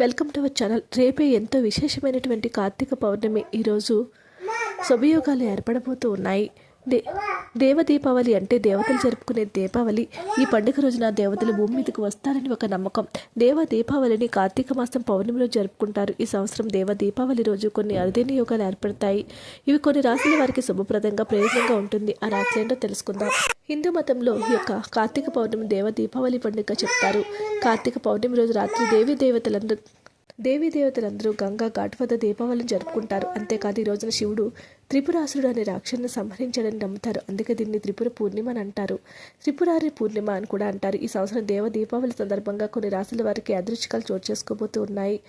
Welcome to our channel. రేపే ఎంతో విశేషమైనటువంటి కార్తీక పౌర్ణమి. ఈరోజు శుభయోగాలు ఏర్పడబోతూ ఉన్నాయి. దే దేవ దీపావళి అంటే దేవతలు జరుపుకునే దీపావళి. ఈ పండుగ రోజున దేవతలు భూమి మీదకు వస్తారని ఒక నమ్మకం. దేవ దీపావళిని కార్తీక మాసం పౌర్ణమిలో జరుపుకుంటారు. ఈ సంవత్సరం దేవ దీపావళి రోజు కొన్ని అరుదైన యోగాలు ఏర్పడతాయి. ఇవి కొన్ని రాశుల వారికి శుభప్రదంగా ప్రయోజనంగా ఉంటుంది. ఆ రాశులేంటో తెలుసుకుందాం. హిందూ మతంలో ఈ యొక్క కార్తీక పౌర్ణమి దేవ దీపావళి పండుగ చెప్తారు. కార్తీక పౌర్ణమి రోజు రాత్రి దేవీ దేవతలందరూ దేవతలందరూ గంగా ఘాట్ వద్ద దీపావళిని జరుపుకుంటారు. అంతేకాదు ఈ రోజున శివుడు త్రిపురాసురుడు అనే రాక్షసుని సంహరించాడని నమ్ముతారు. అందుకే దీన్ని త్రిపుర పూర్ణిమ అని అంటారు. త్రిపురారి పూర్ణిమ అని కూడా అంటారు. ఈ సంవత్సరం దేవ దీపావళి సందర్భంగా కొన్ని రాశుల వారికి అదృష్టికాలు చోటు చేసుకోబోతూ ఉన్నాయి.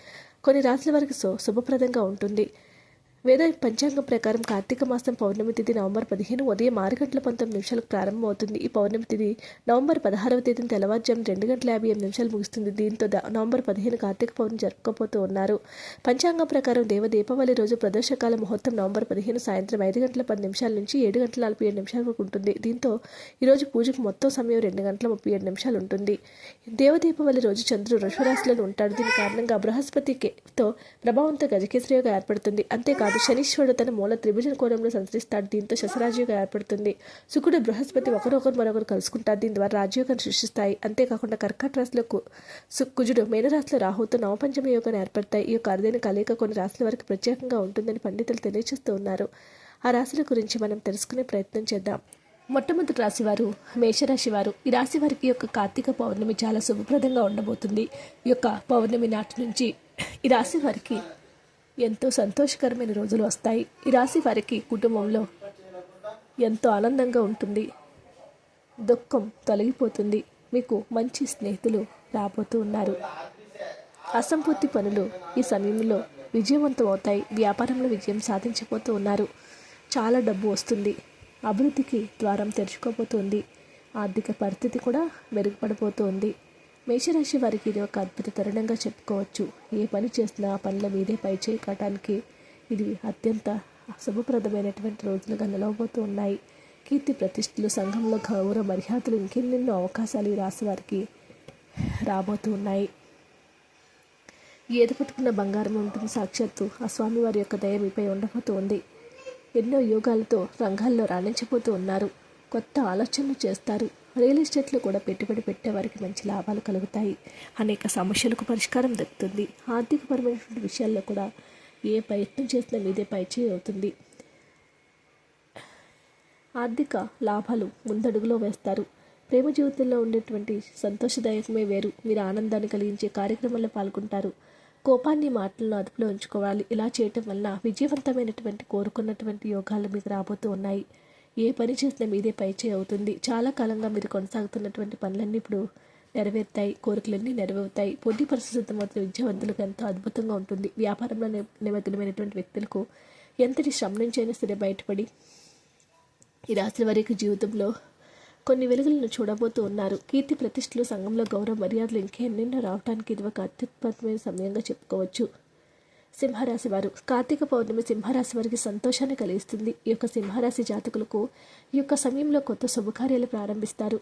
కొన్ని రాశుల వారికి శుభప్రదంగా ఉంటుంది. వేద పంచాంగం ప్రకారం కార్తీక మాసం పౌర్ణమి తిథి నవంబర్ పదిహేను ఉదయం ఆరు గంటల పంతొమ్మిది నిమిషాలకు ప్రారంభమవుతుంది. ఈ పౌర్ణమి తిథి నవంబర్ పదహారవ తేదీన తెల్లవారుజాము రెండు గంటల యాభై ఎనిమిది నిమిషాలు ముగుస్తుంది. దీంతో నవంబర్ పదిహేను కార్తీక పౌర్ణమి జరుపుకోబోతూ ఉన్నారు. పంచాంగం ప్రకారం దేవ దీపావళి రోజు ప్రదర్శకాల ముహూర్తం నవంబర్ పదిహేను సాయంత్రం ఐదు గంటల పది నిమిషాల నుంచి ఏడు గంటల నలభై ఏడు నిమిషాల వరకు ఉంటుంది. దీంతో ఈరోజు పూజకు మొత్తం సమయం రెండు గంటల ముప్పై ఏడు నిమిషాలు ఉంటుంది. దేవ దీపావళి రోజు చంద్రుడు వృషభరాశిలో ఉంటాడు. దీని కారణంగా బృహస్పతితో ప్రభావంతో గజకేసరిగా ఏర్పడుతుంది. అంతేకాదు శనీశ్వరుడు తన మూల త్రిభుజన కోణంలో సంచరిస్తాడు. దీంతో శశరాజ్యోగం ఏర్పడుతుంది. శుకుడు బృహస్పతి ఒకరొకరు మరొకరు కలుసుకుంటారు. దీని ద్వారా రాజ్యోగాన్ని సృష్టిస్తాయి. అంతేకాకుండా కర్కాట రాశిలో కు- సు- కుజుడు మేనరాశిలో రాహుతో నవపంచమ యోగాన్ని ఏర్పడతాయి. ఈ యొక్క అరుదైన కలయిక కొన్ని రాశుల వరకు ప్రత్యేకంగా ఉంటుందని పండితులు తెలియజేస్తూ ఉన్నారు. ఆ రాశుల గురించి మనం తెలుసుకునే ప్రయత్నం చేద్దాం. మొట్టమొదటి రాశివారు మేషరాశి వారు. ఈ రాశి వారికి యొక్క కార్తీక పౌర్ణమి చాలా శుభప్రదంగా ఉండబోతుంది. ఈ యొక్క పౌర్ణమి నాటి నుంచి ఈ రాశి వారికి ఎంతో సంతోషకరమైన రోజులు వస్తాయి. ఈ రాశి వారికి కుటుంబంలో ఎంతో ఆనందంగా ఉంటుంది. దుఃఖం తొలగిపోతుంది. మీకు మంచి స్నేహితులు రాబోతూ ఉన్నారు. అసంపూర్తి పనులు ఈ సమయంలో విజయవంతం అవుతాయి. వ్యాపారంలో విజయం సాధించబోతూ ఉన్నారు. చాలా డబ్బు వస్తుంది. అభివృద్ధికి ద్వారం తెరుచుకోబోతుంది. ఆర్థిక పరిస్థితి కూడా మెరుగుపడబోతోంది. మేషరాశి వారికి ఇది ఒక అద్భుత తరుణంగా చెప్పుకోవచ్చు. ఏ పని చేసినా ఆ పనుల మీదే పై చేయి ఇది అత్యంత శుభప్రదమైనటువంటి రోజులుగా నిలవబోతూ ఉన్నాయి. కీర్తి ప్రతిష్టలు సంఘంలో గౌరవ మర్యాదలు ఇంకెన్నెన్నో అవకాశాలు ఈ రాశి వారికి రాబోతూ ఉన్నాయి. ఏది పట్టుకున్న బంగారం ఉంటుంది. సాక్షాత్తు ఆ స్వామివారి యొక్క దయ మీపై ఉండబోతూ ఉంది. ఎన్నో యోగాలతో రంగాల్లో రాణించబోతూ ఉన్నారు. కొత్త ఆలోచనలు చేస్తారు. రియల్ ఎస్టేట్లో కూడా పెట్టుబడి పెట్టే వారికి మంచి లాభాలు కలుగుతాయి. అనేక సమస్యలకు పరిష్కారం దక్కుతుంది. ఆర్థికపరమైనటువంటి విషయాల్లో కూడా ఏ ప్రయత్నం చేసినా మీదే పైచే అవుతుంది. ఆర్థిక లాభాలు ముందడుగులో వేస్తారు. ప్రేమ జీవితంలో ఉండేటువంటి సంతోషదాయకమే వేరు. మీరు ఆనందాన్ని కలిగించే కార్యక్రమాల్లో పాల్గొంటారు. కోపాన్ని మాటలను అదుపులో ఉంచుకోవాలి. ఇలా చేయటం వల్ల విజయవంతమైనటువంటి కోరుకున్నటువంటి యోగాలు మీకు రాబోతూ ఉన్నాయి. ఏ పని చేసినా మీదే పైచే అవుతుంది. చాలా కాలంగా మీరు కొనసాగుతున్నటువంటి పనులన్నీ ఇప్పుడు నెరవేరుతాయి. కోరికలన్నీ నెరవేరుతాయి. పోటీ పరిస్థితి సిద్ధమవుతున్న విద్యావంతులకు ఎంతో అద్భుతంగా ఉంటుంది. వ్యాపారంలో నిమగ్నమైనటువంటి వ్యక్తులకు ఎంతటి శ్రమ నుంచైనా సరే బయటపడి ఈ రాత్రి వారికి జీవితంలో కొన్ని వెలుగులను చూడబోతూ ఉన్నారు. కీర్తి ప్రతిష్టలు సంఘంలో గౌరవ మర్యాదలు ఇంకెన్నెన్నో రావడానికి ఇది ఒక అత్యుత్పత్తమైన సమయంగా చెప్పుకోవచ్చు. సింహరాశి వారు. కార్తీక పౌర్ణమి సింహరాశి వారికి సంతోషాన్ని కలిగిస్తుంది. ఈ యొక్క సింహరాశి జాతకులకు ఈ యొక్క సమయంలో కొత్త శుభకార్యాలు ప్రారంభిస్తారు.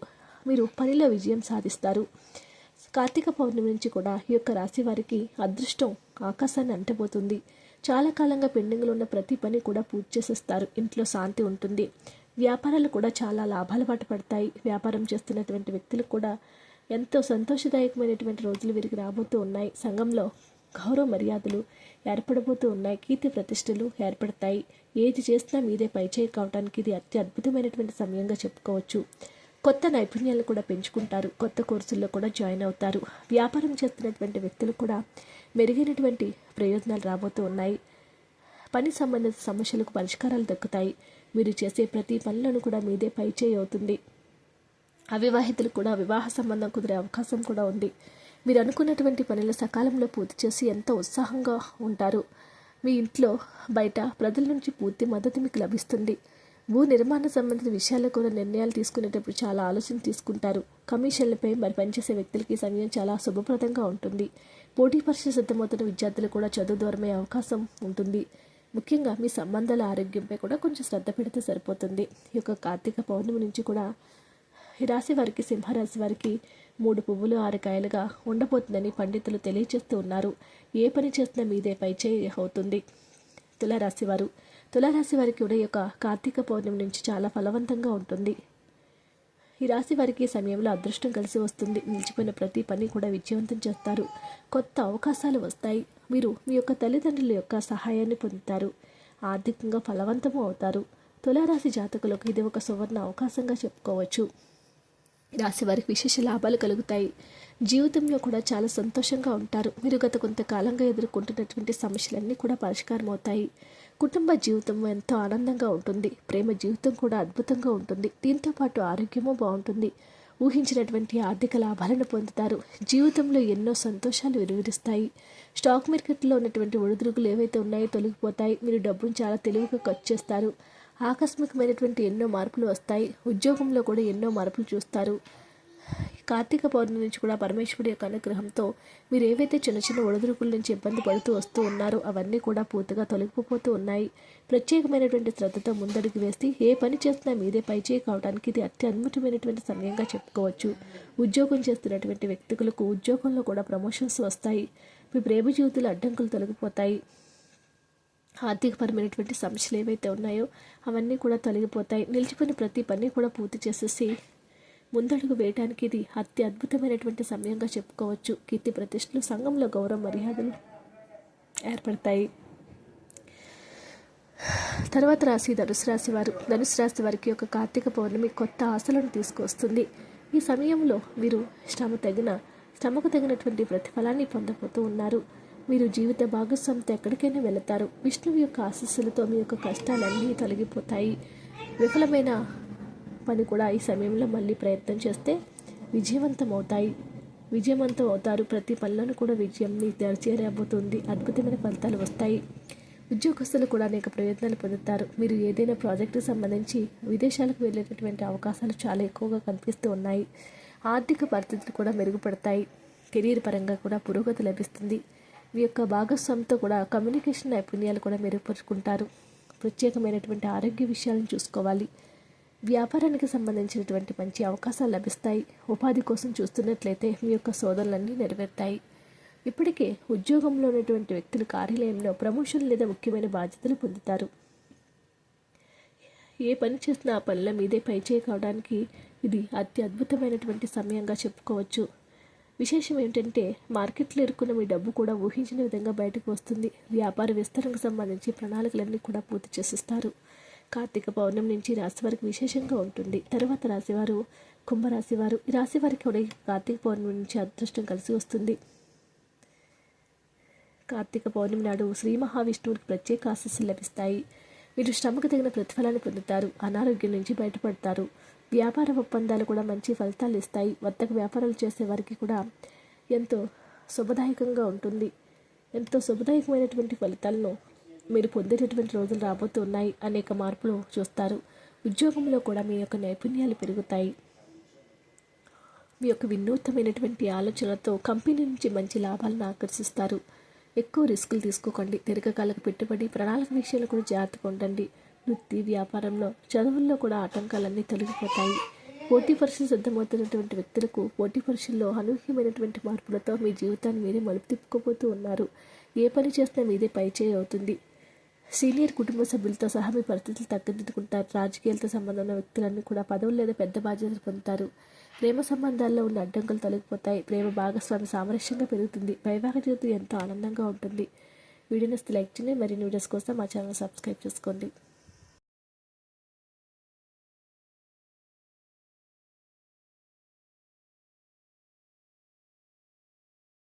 మీరు పనిలో విజయం సాధిస్తారు. కార్తీక పౌర్ణమి నుంచి కూడా ఈ యొక్క రాశి వారికి అదృష్టం ఆకాశాన్ని అంటబోతుంది. చాలా కాలంగా పెండింగ్లో ఉన్న ప్రతి పని కూడా పూర్తి చేసేస్తారు. ఇంట్లో శాంతి ఉంటుంది. వ్యాపారాలు కూడా చాలా లాభాల బాట పడతాయి. వ్యాపారం చేస్తున్నటువంటి వ్యక్తులు కూడా ఎంతో సంతోషదాయకమైనటువంటి రోజులు వీరికి రాబోతూ ఉన్నాయి. సంఘంలో గౌరవ మర్యాదలు ఏర్పడబోతూ ఉన్నాయి. కీర్తి ప్రతిష్టలు ఏర్పడతాయి. ఏది చేసినా మీదే పైచేయి కావడానికి ఇది అతి అద్భుతమైనటువంటి సమయంగా చెప్పుకోవచ్చు. కొత్త నైపుణ్యాలను కూడా పెంచుకుంటారు. కొత్త కోర్సుల్లో కూడా జాయిన్ అవుతారు. వ్యాపారం చేస్తున్నటువంటి వ్యక్తులు కూడా మెరుగైనటువంటి ప్రయోజనాలు రాబోతూ ఉన్నాయి. పని సంబంధిత సమస్యలకు పరిష్కారాలు దక్కుతాయి. మీరు చేసే ప్రతి పనులను కూడా మీదే పైచేయి అవుతుంది. అవివాహితులు కూడా వివాహ సంబంధం కుదిరే అవకాశం కూడా ఉంది. మీరు అనుకున్నటువంటి పనులు సకాలంలో పూర్తి చేసి ఎంతో ఉత్సాహంగా ఉంటారు. మీ ఇంట్లో బయట ప్రజల నుంచి పూర్తి మద్దతు మీకు లభిస్తుంది. భూ నిర్మాణ సంబంధిత విషయాల్లో కూడా నిర్ణయాలు తీసుకునేటప్పుడు చాలా ఆలోచన తీసుకుంటారు. కమిషన్లపై మరి పనిచేసే వ్యక్తులకి సమయం చాలా శుభప్రదంగా ఉంటుంది. పోటీ పరీక్ష సిద్ధమవుతున్న విద్యార్థులు కూడా చదువు దూరమయ్యే అవకాశం ఉంటుంది. ముఖ్యంగా మీ సంబంధాల ఆరోగ్యంపై కూడా కొంచెం శ్రద్ధ పెడితే సరిపోతుంది. ఈ యొక్క కార్తీక పౌర్ణమి నుంచి కూడా ఈ రాశి వారికి సింహరాశి వారికి మూడు పువ్వులు ఆరు కాయలుగా ఉండబోతుందని పండితులు తెలియజేస్తూ ఉన్నారు. ఏ పని చేసినా మీదే పైచేయి అవుతుంది. తులారాశి వారు. తులారాశి వారికి కూడా యొక్క కార్తీక పౌర్ణమి నుంచి చాలా ఫలవంతంగా ఉంటుంది. ఈ రాశి వారికి ఈ సమయంలో అదృష్టం కలిసి వస్తుంది. నిలిచిపోయిన ప్రతి పని కూడా విజయవంతం చేస్తారు. కొత్త అవకాశాలు వస్తాయి. మీరు మీ యొక్క తల్లిదండ్రుల యొక్క సహాయాన్ని పొందుతారు. ఆర్థికంగా ఫలవంతము అవుతారు. తులారాశి జాతకులకు ఇది ఒక సువర్ణ అవకాశంగా చెప్పుకోవచ్చు. రాశి వారికి విశేష లాభాలు కలుగుతాయి. జీవితంలో కూడా చాలా సంతోషంగా ఉంటారు. మీరు గత కొంతకాలంగా ఎదుర్కొంటున్నటువంటి సమస్యలన్నీ కూడా పరిష్కారం అవుతాయి కుటుంబ జీవితం ఎంతో ఆనందంగా ఉంటుంది. ప్రేమ జీవితం కూడా అద్భుతంగా ఉంటుంది. దీంతో పాటు ఆరోగ్యము బాగుంటుంది. ఊహించినటువంటి ఆర్థిక లాభాలను పొందుతారు. జీవితంలో ఎన్నో సంతోషాలు విలువరిస్తాయి స్టాక్ మార్కెట్లో ఉన్నటువంటి ఒడిదుడుకులు ఏవైతే ఉన్నాయో తొలగిపోతాయి. మీరు డబ్బును చాలా తెలివిగా ఖర్చు చేస్తారు. ఆకస్మికమైనటువంటి ఎన్నో మార్పులు వస్తాయి. ఉద్యోగంలో కూడా ఎన్నో మార్పులు చూస్తారు. కార్తీక పౌర్ణమి నుంచి కూడా పరమేశ్వరుడి యొక్క అనుగ్రహంతో మీరు ఏవైతే చిన్న చిన్న ఒడిదుడుకుల నుంచి ఇబ్బంది పడుతూ వస్తూ ఉన్నారో అవన్నీ కూడా పూర్తిగా తొలగిపోతూ ఉన్నాయి. ప్రత్యేకమైనటువంటి శ్రద్ధతో ముందడుగు వేసి ఏ పని చేసినా మీదే పైచేయి కావడానికి ఇది అత్యద్భుతమైనటువంటి సమయంగా చెప్పుకోవచ్చు. ఉద్యోగం చేస్తున్నటువంటి వ్యక్తులకు ఉద్యోగంలో కూడా ప్రమోషన్స్ వస్తాయి. మీ ప్రేమ జీవితంలో అడ్డంకులు తొలగిపోతాయి. ఆర్థికపరమైనటువంటి సమస్యలు ఏవైతే ఉన్నాయో అవన్నీ కూడా తొలగిపోతాయి. నిలిచిపోయిన ప్రతి పని కూడా పూర్తి చేసేసి ముందడుగు వేయడానికి ఇది అతి అద్భుతమైనటువంటి సమయంగా చెప్పుకోవచ్చు. కీర్తి ప్రతిష్టలు సంఘంలో గౌరవ మర్యాదలు ఏర్పడతాయి. తర్వాత రాశి ధనుసు రాశి వారు. ధనుసు రాశి వారికి ఒక కార్తీక పౌర్ణమి కొత్త ఆశలను తీసుకొస్తుంది. ఈ సమయంలో మీరు శ్రమ తగిన శ్రమకు తగినటువంటి ప్రతిఫలాన్ని పొందబోతూ ఉన్నారు. మీరు జీవిత భాగస్వామితో ఎక్కడికైనా వెళతారు. విష్ణువు యొక్క ఆశస్సులతో మీ యొక్క కష్టాలన్నీ తొలగిపోతాయి. విఫలమైన పని కూడా ఈ సమయంలో మళ్ళీ ప్రయత్నం చేస్తే విజయవంతం అవుతాయి విజయవంతం అవుతారు ప్రతి పనులను కూడా విజయం మీ చేరబోతుంది. అద్భుతమైన ఫలితాలు వస్తాయి. ఉద్యోగస్తులు కూడా అనేక ప్రయత్నాలు పొందుతారు. మీరు ఏదైనా ప్రాజెక్టుకు సంబంధించి విదేశాలకు వెళ్ళేటటువంటి అవకాశాలు చాలా ఎక్కువగా కనిపిస్తూ ఉన్నాయి. ఆర్థిక పరిస్థితులు కూడా మెరుగుపడతాయి. కెరీర్ పరంగా కూడా పురోగతి లభిస్తుంది. మీ యొక్క భాగస్వామితో కూడా కమ్యూనికేషన్ నైపుణ్యాలు కూడా మెరుగుపరుచుకుంటారు. ప్రత్యేకమైనటువంటి ఆరోగ్య విషయాలను చూసుకోవాలి. వ్యాపారానికి సంబంధించినటువంటి మంచి అవకాశాలు లభిస్తాయి. ఉపాధి కోసం చూస్తున్నట్లయితే మీ యొక్క శోధనలన్నీ నెరవేరుతాయి. ఇప్పటికే ఉద్యోగంలో ఉన్నటువంటి వ్యక్తులు కార్యాలయంలో ప్రమోషన్ లేదా ముఖ్యమైన బాధ్యతలు పొందుతారు. ఏ పని చేసినా ఆ పనుల మీదే పైచేయి కావడానికి ఇది అతి అద్భుతమైనటువంటి సమయంగా చెప్పుకోవచ్చు. విశేషం ఏంటంటే మార్కెట్లో ఇరుక్కున్న మీ డబ్బు కూడా ఊహించిన విధంగా బయటకు వస్తుంది. వ్యాపార విస్తరణకు సంబంధించి ప్రణాళికలన్నీ కూడా పూర్తి చేసిస్తారు. కార్తీక పౌర్ణమి నుంచి రాశి వారికి విశేషంగా ఉంటుంది. తర్వాత రాశివారు కుంభరాశి వారు ఈ రాశి వారికి కూడా కార్తీక పౌర్ణమి నుంచి అదృష్టం కలిసి వస్తుంది. కార్తీక పౌర్ణమి నాడు శ్రీ మహావిష్ణువుకి ప్రత్యేక ఆశస్సులు లభిస్తాయి. వీరు శ్రమకు తగిన ప్రతిఫలాన్ని పొందుతారు. అనారోగ్యం నుంచి బయటపడతారు. వ్యాపార ఒప్పందాలు కూడా మంచి ఫలితాలు ఇస్తాయి. వర్తక వ్యాపారాలు చేసే వారికి కూడా ఎంతో శుభదాయకంగా ఉంటుంది. ఎంతో శుభదాయకమైనటువంటి ఫలితాలను మీరు పొందేటటువంటి రోజులు రాబోతూ ఉన్నాయి అనేక మార్పులు చూస్తారు. ఉద్యోగంలో కూడా మీ యొక్క నైపుణ్యాలు పెరుగుతాయి. మీ యొక్క వినూత్నమైనటువంటి ఆలోచనలతో కంపెనీ నుంచి మంచి లాభాలను ఆకర్షిస్తారు. ఎక్కువ రిస్కులు తీసుకోకండి. దీర్ఘకాలకు పెట్టుబడి ప్రణాళిక విషయంలో కూడా జాగ్రత్తగా ఉండండి. వృత్తి వ్యాపారంలో చదువుల్లో కూడా ఆటంకాలన్నీ తొలగిపోతాయి. పోటీ పరీక్షలు సిద్ధమవుతున్నటువంటి వ్యక్తులకు పోటీ పరీక్షల్లో అనూహ్యమైనటువంటి మార్పులతో మీ జీవితాన్ని మీరే మలుపు తిప్పుకోబోతూ ఉన్నారు. ఏ పని చేసినా మీదే పైచేయి అవుతుంది. సీనియర్ కుటుంబ సభ్యులతో సహా మీ పరిస్థితులు తగ్గిదిద్దుకుంటారు రాజకీయాలతో సంబంధం ఉన్న వ్యక్తులన్నీ కూడా పదవులు లేదా పెద్ద బాధ్యతలు పొందుతారు. ప్రేమ సంబంధాల్లో ఉన్న అడ్డంకులు తొలగిపోతాయి. ప్రేమ భాగస్వామి సామరస్యంగా పెరుగుతుంది. వైవాహిక జీవితం ఎంతో ఆనందంగా ఉంటుంది. వీడియోని లైక్ చేయండి. మరిన్ని వీడియోస్ కోసం మా ఛానల్ సబ్స్క్రైబ్ చేసుకోండి.